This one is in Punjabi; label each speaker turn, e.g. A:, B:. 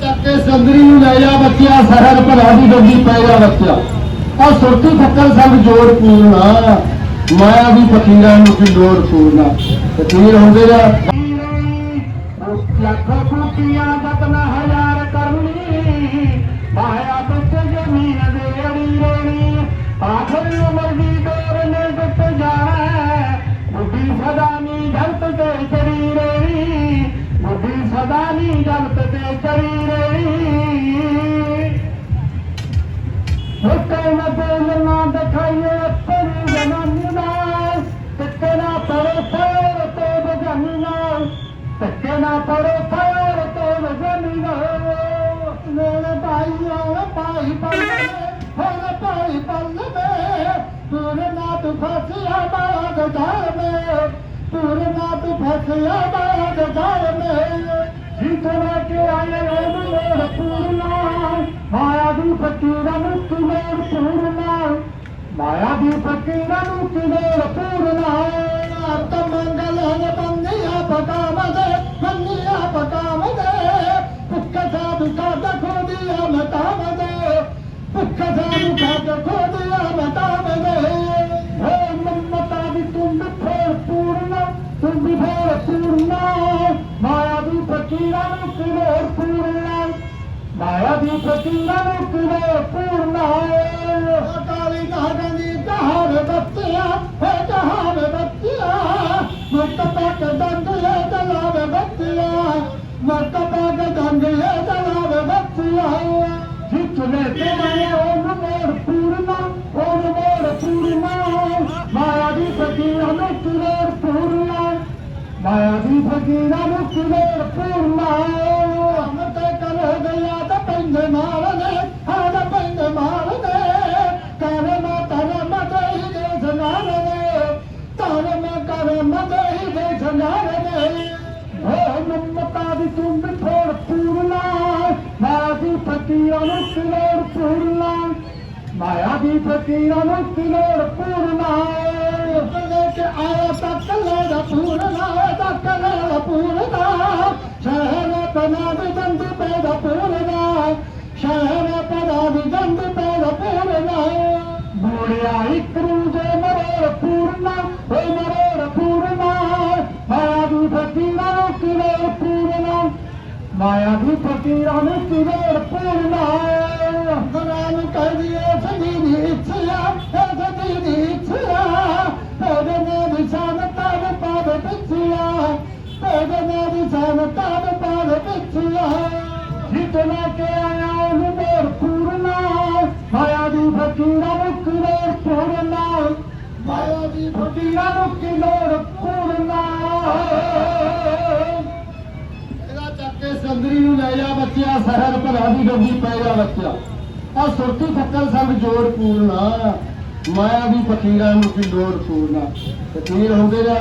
A: ਚੱਕੇ ਸੰਦਰੀ ਨੂੰ ਲੈ ਜਾ ਬੱਚਿਆ ਸਰਹਦ ਭਲਾ ਦੀ ਗੱਡੀ ਪੈ ਜਾ ਬੱਚਿਆ। ਆ ਸੁਰਤੀ ਫੱਕਰ ਸੰਗ ਜੋੜ ਪੂਰਨਾ ਮਾਇਆ ਦੀ ਫਕੀਰਾਂ ਨੂੰ ਕੀ ਲੋੜ ਪੂਰਨਾ ਫਕੀਰ ਹੁੰਦੇ ਜਾ। ਲੱਖ ਕੁੱਤੀਆਂ ਜਤਨ ਹਜ਼ਾਰ ਕਰਨੀ, ਮਾਇਆ ਵਿੱਚ ਜ਼ਮੀਨ ਦੇ ਅੜੀ ਰੋਣੀ ਆਖਰ ਉਮਰ ਦੀ ਡੋਰ ਨੇ ਟੁੱਟ ਜਾਣਾ ਬੁੱਢੀ ਸਦਾ ਨੀ ਜਲਤ ਤੇ ਚੜੀ ਰੋਣੀ ਬੁੱਢੀ ਸਦਾ ਨੀ ਜਲਤ ਤੇ ਚੜੀ ਮੇਰੇ ਭਾਈ ਆ ਭਾਈ ਪੱਲੇ ਹੋਰੇ ਭਾਈ ਪੱਲੇ ਤੂਰੇ ਨਾ ਤੂੰ ਫਸਿਆ ਬਾਗ ਘਰ ਮੇ ਤੂਰੇ ਨਾ ਤੂੰ ਫਸਿਆ ਬਾਗ ਘਰ ਮੇ ਜਿਤਨਾ ਕੇ ਆਏ ਉਹ ਲੋੜ ਪੂਰਨਾ ਮਾਇਆ ਦੀ ਫਕੀਰਾਂ ਨੂੰ ਕਿਲੋੜ ਪੂਰਨਾ ਮਾਇਆ ਦੀ ਫਕੀਰਾਂ ਨੂੰ ਕਿਲੋੜ ਪੂਰਨਾ ਅਤ ਮੰਗਲ ਹੈ ਬੰਦਿਆ ਪਕਾਵਦੇ जह बचला जह बच दे च बचला माते जला बचा ਮਾਇਆ ਦੀ ਫਕੀਰਾਂ ਨੂੰ ਕਿਵੇਂ ਪੂਰਨਾ? ਮਤੇ ਕਰ ਗਿਆ ਤਾਂ ਪੈਂਦੇ ਮਾਰਨੇ ਹਾਂ ਪੈਂਦੇ ਮਾਰਨੇ। ਕਰ ਮਾ ਤਰ ਹੀ ਦੇ ਜਨਾਰਨੇ ਧਰਮ ਮਾ ਕਰ ਮਤੇ ਹੀ ਦੇ ਜਨਾਰਨੇ ਹੋ ਨਮਤਾ ਦੀ ਤੂੰ ਥੋੜ ਪੂਰਨਾ ਮਾਇਆ ਦੀ ਫਕੀਰਾਂ ਨੂੰ ਕਿਵੇਂ ਪੂਰਨਾ? ਮਾਇਆ ਦੀ ਫਕੀਰਾਂ ਨੂੰ ਕਿਲੋੜ ਪੂਰਨਾ? ਲੈ ਆਇਆ ਤੱਕ ਲੈ ਪੂਰਨਾ। पूरदा शहर पना विजंद पैद पूरदा शहर पना विजंद पैद पूरदा बुढ़िया इकरू जे मरोर पूर्णा हे मरोर पूर्णा माया भी फकीरा किरोर पूर्णा माया भी फकीरा किरोर पूर्णा ਜਿਤਨਾ ਕੇ ਆਇਆ ਉਹਨੂੰ ਮੋਰ ਪੂਰਨਾ ਮਾਇਆ ਦੀ ਫਕੀਰਾਂ ਨੂੰ ਕਿਵੇਂ ਪੂਰਨਾ ਮਾਇਆ ਦੀ ਫਕੀਰਾਂ ਨੂੰ ਕਿਵੇਂ ਪੂਰਨਾ ਇਹਦਾ ਚੱਕ ਕੇ ਸੰਦਰੀ ਨੂੰ ਲੈ ਜਾ ਬੱਚਿਆ ਸ਼ਹਿਰ ਭਲਾ ਦੀ ਗੱਡੀ ਪੈ ਜਾ ਬੱਚਿਆ। ਆ ਸੁਰਤੀ ਫੱਕਰ ਸਭ ਜੋੜ ਪੂਰਨਾ ਮਾਇਆ ਦੀ ਫਕੀਰਾਂ ਨੂੰ ਕੀ ਲੋੜ ਪੂਰਨਾ ਫਕੀਰ ਹੁੰਦੇ ਜਾ